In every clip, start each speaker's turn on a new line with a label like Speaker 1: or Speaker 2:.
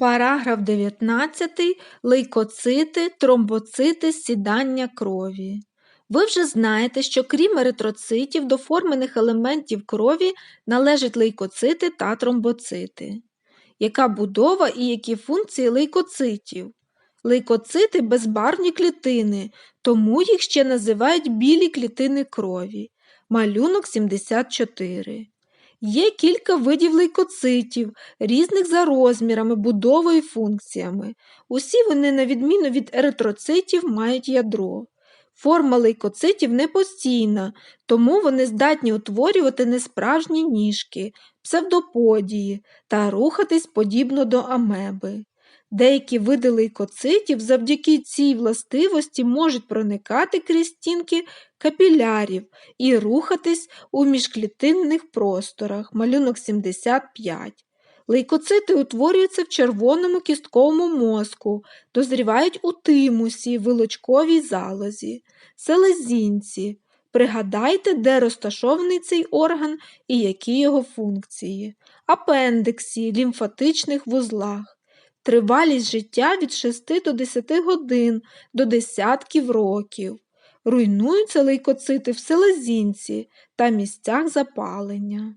Speaker 1: Параграф 19. Лейкоцити, тромбоцити, сідання крові. Ви вже знаєте, що крім еритроцитів до формених елементів крові належать лейкоцити та тромбоцити. Яка будова і які функції лейкоцитів? Лейкоцити безбарвні клітини, тому їх ще називають білі клітини крові. Малюнок 74. Є кілька видів лейкоцитів, різних за розмірами, будовою і функціями. Усі вони, на відміну від еритроцитів, мають ядро. Форма лейкоцитів не постійна, тому вони здатні утворювати несправжні ніжки, псевдоподії та рухатись подібно до амеби. Деякі види лейкоцитів завдяки цій властивості можуть проникати крізь стінки капілярів і рухатись у міжклітинних просторах, малюнок 75. Лейкоцити утворюються в червоному кістковому мозку, дозрівають у тимусі, вилочковій залозі, селезінці. Пригадайте, де розташований цей орган і які його функції, апендиксі, лімфатичних вузлах. Тривалість життя від 6 до 10 годин до десятків років. Руйнуються лейкоцити в селезінці та місцях запалення.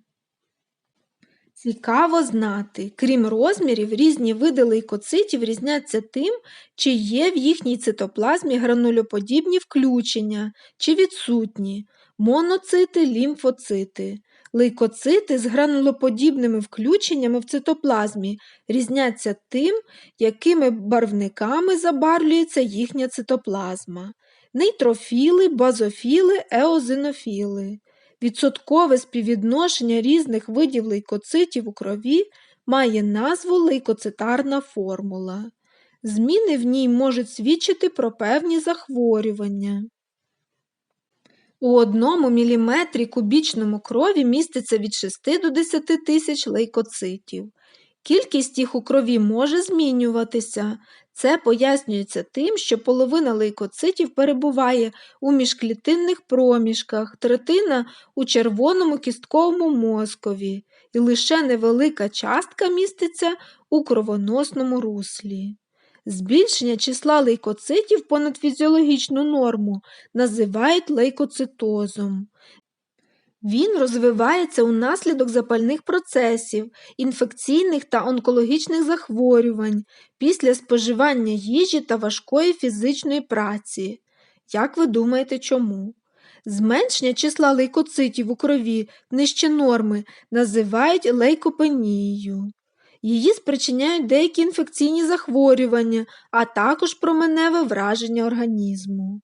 Speaker 1: Цікаво знати, крім розмірів, різні види лейкоцитів різняться тим, чи є в їхній цитоплазмі гранульоподібні включення, чи відсутні, моноцити, лімфоцити. Лейкоцити з гранулоподібними включеннями в цитоплазмі різняться тим, якими барвниками забарвлюється їхня цитоплазма. Нейтрофіли, базофіли, еозинофіли. Відсоткове співвідношення різних видів лейкоцитів у крові має назву лейкоцитарна формула. Зміни в ній можуть свідчити про певні захворювання. У одному міліметрі кубічному крові міститься від 6 до 10 тисяч лейкоцитів. Кількість їх у крові може змінюватися. Це пояснюється тим, що половина лейкоцитів перебуває у міжклітинних проміжках, третина у червоному кістковому мозкові, і лише невелика частка міститься у кровоносному руслі. Збільшення числа лейкоцитів понад фізіологічну норму називають лейкоцитозом. Він розвивається унаслідок запальних процесів, інфекційних та онкологічних захворювань після споживання їжі та важкої фізичної праці. Як ви думаєте, чому? Зменшення числа лейкоцитів у крові нижче норми називають лейкопенією. Її спричиняють деякі інфекційні захворювання, а також променеве враження організму.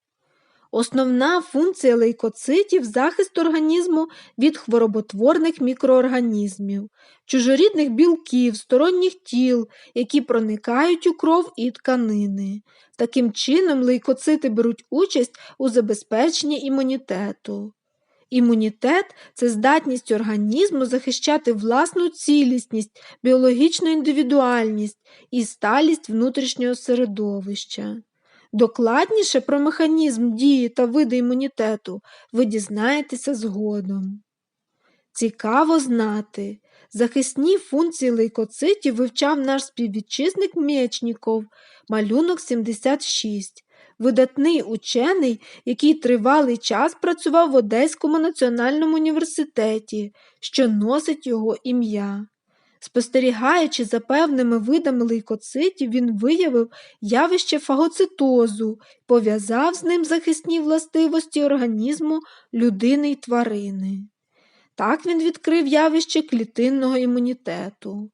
Speaker 1: Основна функція лейкоцитів захист організму від хвороботворних мікроорганізмів, чужорідних білків, сторонніх тіл, які проникають у кров і тканини. Таким чином, лейкоцити беруть участь у забезпеченні імунітету. Імунітет це здатність організму захищати власну цілісність, біологічну індивідуальність і сталість внутрішнього середовища. Докладніше про механізм дії та види імунітету ви дізнаєтеся згодом. Цікаво знати, захисні функції лейкоцитів вивчав наш співвітчизник Мєчніков, малюнок 76, видатний учений, який тривалий час працював в Одеському національному університеті, що носить його ім'я. Спостерігаючи за певними видами лейкоцитів, він виявив явище фагоцитозу пов'язав з ним захисні властивості організму людини й тварини. Так він відкрив явище клітинного імунітету.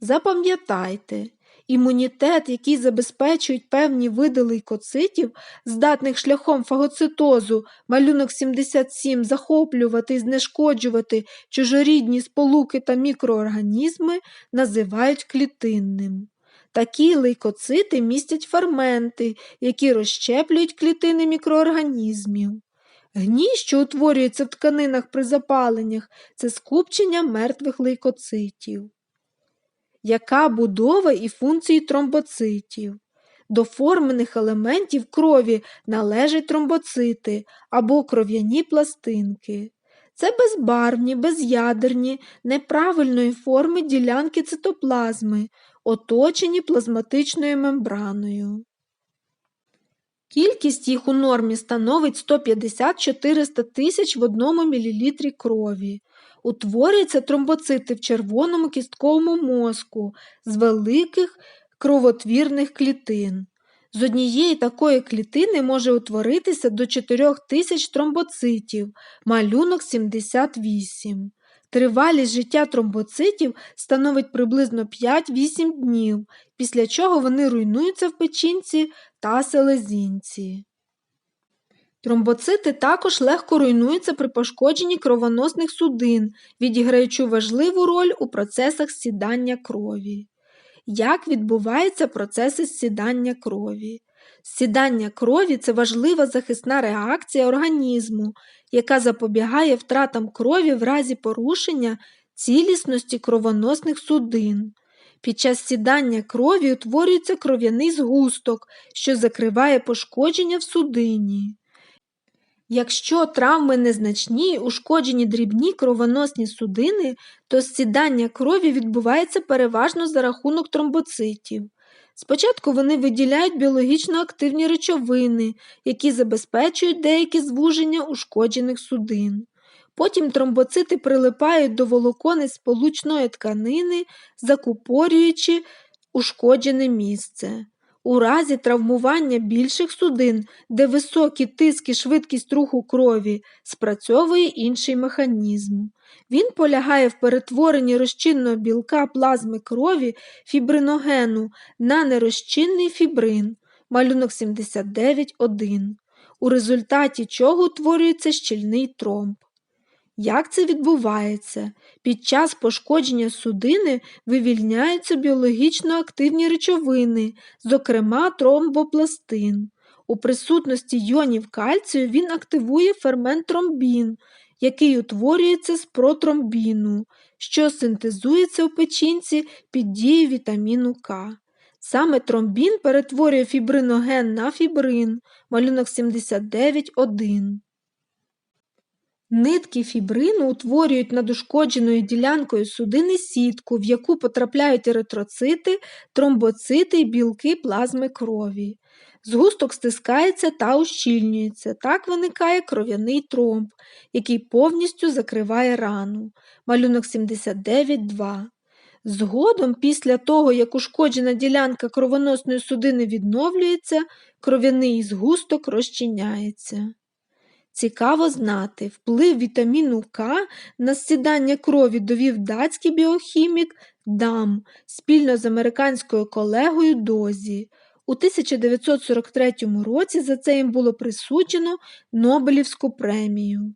Speaker 1: Запам'ятайте, Імунітет, який забезпечують певні види лейкоцитів, здатних шляхом фагоцитозу, малюнок 77 захоплювати і знешкоджувати чужорідні сполуки та мікроорганізми, називають клітинним. Такі лейкоцити містять ферменти, які розщеплюють клітини мікроорганізмів. Гній, що утворюється в тканинах при запаленнях, це скупчення мертвих лейкоцитів яка будова і функції тромбоцитів. До формених елементів крові належать тромбоцити або кров'яні пластинки. Це безбарвні, безядерні, неправильної форми ділянки цитоплазми. оточені плазматичною мембраною. Кількість їх у нормі становить 150-400 тисяч в одному мілілітрі крові. Утворюються тромбоцити в червоному кістковому мозку з великих кровотвірних клітин. З однієї такої клітини може утворитися до 4 тисяч тромбоцитів, малюнок 78. Тривалість життя тромбоцитів становить приблизно 5-8 днів, після чого вони руйнуються в печінці та селезінці. Тромбоцити також легко руйнуються при пошкодженні кровоносних судин, відіграючи важливу роль у процесах сідання крові. Як відбуваються процеси сідання крові? Сідання крові це важлива захисна реакція організму, яка запобігає втратам крові в разі порушення цілісності кровоносних судин. Під час сідання крові утворюється кров'яний згусток, що закриває пошкодження в судині. Якщо травми незначні, ушкоджені дрібні кровоносні судини, то сідання крові відбувається переважно за рахунок тромбоцитів. Спочатку вони виділяють біологічно активні речовини, які забезпечують деякі звуження ушкоджених судин. Потім тромбоцити прилипають до волокони сполучної тканини, закупорюючи ушкоджене місце. У разі травмування більших судин, де високий тиск і швидкість руху крові, спрацьовує інший механізм. Він полягає в перетворенні розчинного білка плазми крові фібриногену на нерозчинний фібрин, малюнок 79.1, у результаті чого утворюється щільний тромб. Як це відбувається? Під час пошкодження судини вивільняються біологічно активні речовини, зокрема тромбопластин. У присутності йонів кальцію він активує фермент тромбін, який утворюється з протромбіну, що синтезується у печінці під дією вітаміну К. Саме тромбін перетворює фібриноген на фібрин, малюнок 79.1. Нитки фібрину утворюють над ушкодженою ділянкою судини сітку, в яку потрапляють еритроцити, тромбоцити і білки плазми крові. Згусток стискається та ущільнюється. Так виникає кров'яний тромб, який повністю закриває рану. Малюнок 79.2. Згодом, після того, як ушкоджена ділянка кровоносної судини відновлюється, кров'яний згусток розчиняється. Цікаво знати, вплив вітаміну К на сідання крові довів датський біохімік Дам спільно з американською колегою Дозі. У 1943 році за це їм було присуджено Нобелівську премію.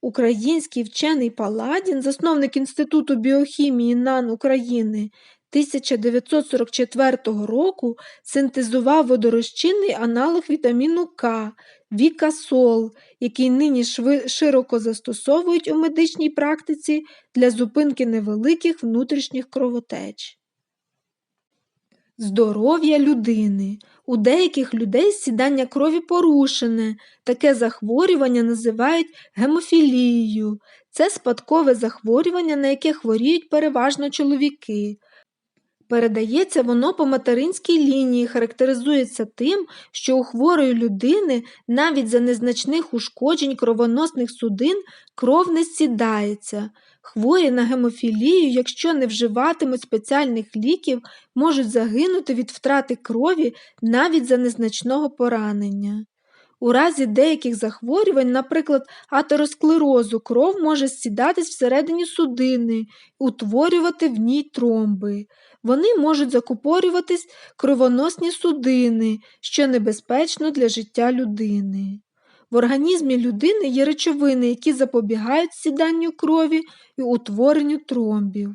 Speaker 1: Український вчений Паладін, засновник Інституту біохімії НАН України 1944 року синтезував водорозчинний аналог вітаміну К Вікасол, який нині широко застосовують у медичній практиці для зупинки невеликих внутрішніх кровотеч. Здоров'я людини. У деяких людей сідання крові порушене. Таке захворювання називають гемофілією. Це спадкове захворювання, на яке хворіють переважно чоловіки. Передається воно по материнській лінії, характеризується тим, що у хворої людини навіть за незначних ушкоджень кровоносних судин кров не сідається. Хворі на гемофілію, якщо не вживатимуть спеціальних ліків, можуть загинути від втрати крові навіть за незначного поранення. У разі деяких захворювань, наприклад, атеросклерозу, кров може сідатись всередині судини, утворювати в ній тромби. Вони можуть закупорюватись кровоносні судини, що небезпечно для життя людини. В організмі людини є речовини, які запобігають сіданню крові і утворенню тромбів.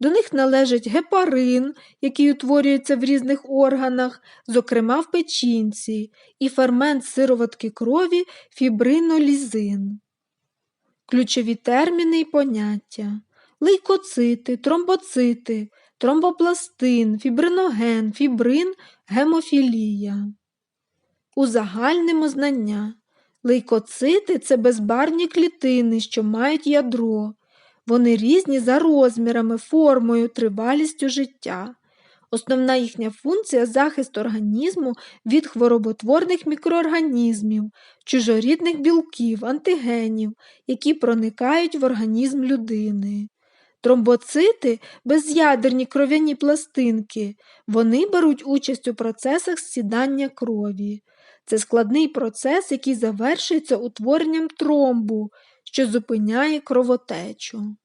Speaker 1: До них належить гепарин, який утворюється в різних органах, зокрема в печінці, і фермент сироватки крові фібринолізин. Ключові терміни і поняття лейкоцити, тромбоцити, тромбопластин, фібриноген, фібрин, гемофілія. Узагальнимо знання. Лейкоцити це безбарні клітини, що мають ядро. Вони різні за розмірами, формою, тривалістю життя. Основна їхня функція захист організму від хвороботворних мікроорганізмів, чужорідних білків, антигенів, які проникають в організм людини. Тромбоцити без'ядерні кров'яні пластинки. Вони беруть участь у процесах сідання крові. Це складний процес, який завершується утворенням тромбу, що зупиняє кровотечу.